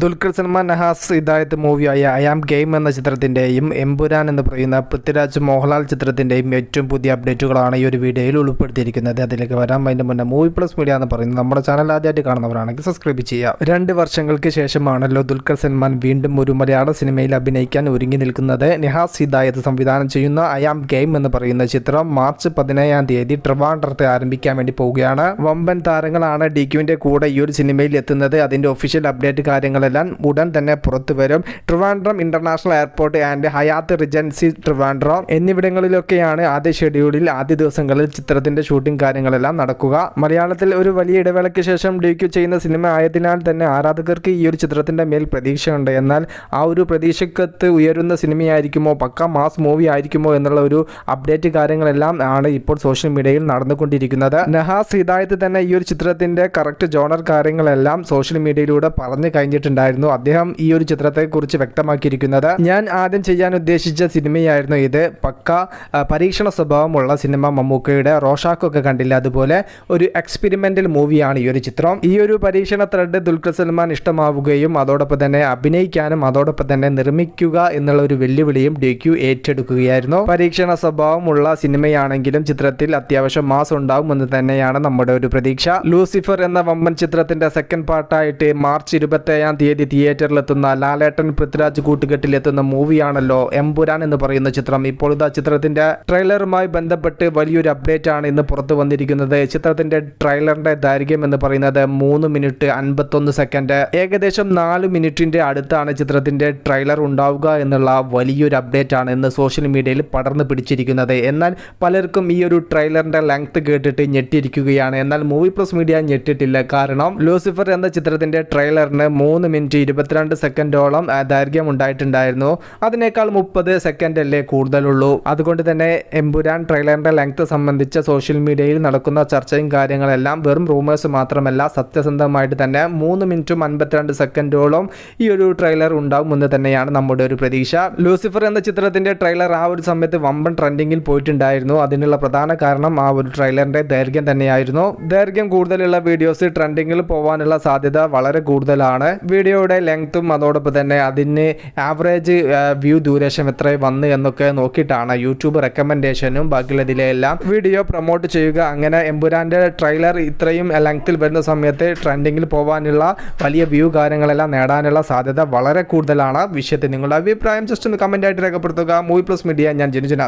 Dulquer Salman Nahas Hidayath മൂവിയായ I am game എന്ന ചിത്രത്തിന്റെയും എംപുരാൻ എന്ന് പറയുന്ന പൃഥ്വിരാജ് മോഹൻലാൽ ചിത്രത്തിന്റെയും ഏറ്റവും പുതിയ അപ്ഡേറ്റുകളാണ് ഈ ഒരു വീഡിയോയിൽ ഉൾപ്പെടുത്തിയിരിക്കുന്നത്. അതിലേക്ക് വരാൻ അതിന്റെ മുന്നേ മൂവി പ്ലസ് മീഡിയ എന്ന് പറയുന്നത് നമ്മുടെ ചാനൽ ആദ്യമായിട്ട് കാണുന്നവരാണെങ്കിൽ സബ്സ്ക്രൈബ് ചെയ്യുക. രണ്ട് വർഷങ്ങൾക്ക് ശേഷമാണല്ലോ ദുൽഖർ സൽമാൻ വീണ്ടും ഒരു മലയാള സിനിമയിൽ അഭിനയിക്കാൻ ഒരുങ്ങി നിൽക്കുന്നത്. നിഹാസ് ഹിദായത്ത് സംവിധാനം ചെയ്യുന്ന ഐ ആം ഗെയിം എന്ന് പറയുന്ന ചിത്രം മാർച്ച് പതിനേഴാം തീയതി ട്രിവാൻഡ്രത്തെ ആരംഭിക്കാൻ വേണ്ടി പോവുകയാണ്. വമ്പൻ താരങ്ങളാണ് ഡി ക്യുവിന്റെ കൂടെ ഈ ഒരു സിനിമയിൽ എത്തുന്നത്. അതിന്റെ ഒഫീഷ്യൽ അപ്ഡേറ്റ് കാര്യങ്ങളെല്ലാം ഉടൻ തന്നെ പുറത്തു വരും. Trivandrum international airport and Hyatt Regency Trivandrum എന്നിവിടങ്ങളിലൊക്കെയാണ് ആദ്യ ഷെഡ്യൂളിൽ ആദ്യ ദിവസങ്ങളിൽ ചിത്രത്തിന്റെ ഷൂട്ടിംഗ് കാര്യങ്ങളെല്ലാം നടക്കുക. മലയാളത്തിൽ ഒരു വലിയ ഇടവേളയ്ക്ക് ശേഷം ഡിക്യ ചെയ്യുന്ന സിനിമ ആയതിനാൽ തന്നെ ആരാധകർക്ക് ഈ ഒരു ചിത്രത്തിന്റെ മേൽ പ്രതീക്ഷയുണ്ട്. എന്നാൽ ആ ഒരു പ്രതീക്ഷക്കത്ത് ഉയരുന്ന സിനിമയായിരിക്കുമോ പക്ക മാസ് മൂവി ആയിരിക്കുമോ എന്നുള്ള ഒരു അപ്ഡേറ്റ് കാര്യങ്ങളെല്ലാം ആണ് ഇപ്പോൾ സോഷ്യൽ മീഡിയയിൽ നടന്നുകൊണ്ടിരിക്കുന്നത്. നെഹാസ് ഹിദായത്ത് തന്നെ ഈ ഒരു ചിത്രത്തിന്റെ കറക്റ്റ് ജോണർ കാര്യങ്ങളെല്ലാം സോഷ്യൽ മീഡിയയിലൂടെ പറഞ്ഞു കഴിഞ്ഞിട്ടുണ്ടായിരുന്നു അദ്ദേഹം ഈ ഒരു ചിത്രത്തെക്കുറിച്ച് വ്യക്തമാക്കിയിരിക്കുന്നത് ഞാൻ ആദ്യം ചെയ്യാൻ ഉദ്ദേശിച്ച സിനിമയായിരുന്നു ഇത്. പക്ക പരീക്ഷണ സ്വഭാവമുള്ള സിനിമ മമ്മൂക്കയുടെ റോഷാക്കൊക്കെ കണ്ടില്ല. അതുപോലെ ഒരു എക്സ്പെരിമെന്റൽ മൂവിയാണ് ഈ ഒരു ചിത്രം. ഈ ഒരു പരീക്ഷണ ത്രെഡ് ദുൽഖർ സൽമാൻ ഇഷ്ടമാവുകയും അതോടൊപ്പം തന്നെ അഭിനയിക്കാനും അതോടൊപ്പം തന്നെ നിർമ്മിക്കുക എന്നുള്ള ഒരു വെല്ലുവിളിയും ഡി ക്യു ഏറ്റെടുക്കുകയായിരുന്നു. പരീക്ഷണ സ്വഭാവമുള്ള സിനിമയാണെങ്കിലും ചിത്രത്തിൽ അത്യാവശ്യം മാസ് ഉണ്ടാവും എന്ന് തന്നെയാണ് നമ്മുടെ ഒരു പ്രതീക്ഷ. ലൂസിഫർ എന്ന വമ്പൻ ചിത്രത്തിന്റെ സെക്കൻഡ് പാർട്ടായിട്ട് മാർച്ച് ഇരുപത്തേഴാം തീയതി തിയേറ്ററിലെത്തുന്ന ലാലേട്ടൻ പൃഥ്വിരാജ് കൂട്ടുകെട്ടിലെത്തുന്ന മൂവിയാണല്ലോ എമ്പുരാൻ എന്ന് പറയുന്ന ചിത്രം. ഇപ്പോൾ ഇതാ ചിത്രത്തിന്റെ ട്രെയിലറുമായി ബന്ധപ്പെട്ട് വലിയൊരു അപ്ഡേറ്റ് ആണ് ഇന്ന് പുറത്തു വന്നിരിക്കുന്നത്. ചിത്രത്തിന്റെ ട്രെയിലറിന്റെ ദൈർഘ്യം എന്ന് പറയുന്നത് മൂന്ന് മിനിറ്റ് അൻപത്തൊന്ന് സെക്കൻഡ്. ഏകദേശം നാല് മിനിറ്റിന്റെ അടുത്താണ് ചിത്രത്തിന്റെ ട്രെയിലർ ഉണ്ടാവുക എന്നുള്ള വലിയൊരു അപ്ഡേറ്റ് ആണ് ഇന്ന് സോഷ്യൽ മീഡിയയിൽ പടർന്നു പിടിച്ചിരിക്കുന്നത്. എന്നാൽ പലർക്കും ഈ ഒരു ട്രെയിലറിന്റെ ലെങ്ത് കേട്ടിട്ട് ഞെട്ടിയിരിക്കുകയാണ്. എന്നാൽ മൂവി പ്ലസ് മീഡിയ ഞെട്ടിട്ടില്ല. കാരണം ലൂസിഫർ എന്ന ചിത്രത്തിന്റെ ട്രെയിലറിന് മൂന്ന് മിനിറ്റ് ഇരുപത്തിരണ്ട് സെക്കൻഡോളം ദൈർഘ്യം ഉണ്ടായിട്ടുണ്ടായിരുന്നു. അതിനേക്കാൾ മുപ്പത് സെക്കൻഡ് അല്ലേ കൂടുതലുള്ളൂ. അതുകൊണ്ട് തന്നെ എമ്പുരാൻ ട്രെയിലറിന്റെ ലെങ്ത് സംബന്ധിച്ച സോഷ്യൽ മീഡിയയിൽ നടക്കുന്ന ചർച്ചയും കാര്യങ്ങളെല്ലാം വെറും റൂമേഴ്സ് മാത്രമല്ല സത്യസന്ധമായിട്ട് തന്നെ മൂന്ന് മിനിറ്റും അൻപത്തിരണ്ട് സെക്കൻഡോളം ഈ ഒരു ട്രെയിലർ ഉണ്ടാകുമെന്ന് തന്നെയാണ് നമ്മുടെ ഒരു പ്രതീക്ഷ. ലൂസിഫർ എന്ന ചിത്രത്തിന്റെ ട്രെയിലർ ആ ഒരു സമയത്ത് വമ്പൻ ട്രെൻഡിങ്ങിൽ പോയിട്ടുണ്ടായിരുന്നു. അതിനുള്ള പ്രധാന കാരണം ആ ഒരു ട്രെയിലറിന്റെ ദൈർഘ്യം തന്നെയായിരുന്നു. ദൈർഘ്യം കൂടുതലുള്ള വീഡിയോസ് ട്രെൻഡിങ്ങിൽ പോകാനുള്ള സാധ്യത വളരെ കൂടുതലാണ്. വീഡിയോയുടെ ലെങ്ത്തും അതോടൊപ്പം തന്നെ അതിന് ആവറേജ് വ്യൂ ദൂരേഷം എത്ര വന്ന് എന്നൊക്കെ നോക്കിയിട്ടാണ് യൂട്യൂബ് റെക്കമെൻഡേഷനും ബാക്കിയുള്ളതിലെല്ലാം വീഡിയോ പ്രൊമോട്ട് ചെയ്യുക. അങ്ങനെ എമ്പുരാന്റെ ട്രെയിലർ ഇത്രയും ലെങ്ത്തിൽ വരുന്ന സമയത്ത് ട്രെൻഡിങ്ങിൽ പോകാനുള്ള വലിയ വ്യൂ കാര്യങ്ങളെല്ലാം നേടാനുള്ള സാധ്യത വളരെ കൂടുതലാണ് വിഷയത്തിൽ നിങ്ങളുടെ അഭിപ്രായം ജസ്റ്റ് ഒന്ന് കമന്റ് ആയിട്ട് രേഖപ്പെടുത്തുക. മൂവി പ്ലസ് മീഡിയ ഞാൻ ജനുജന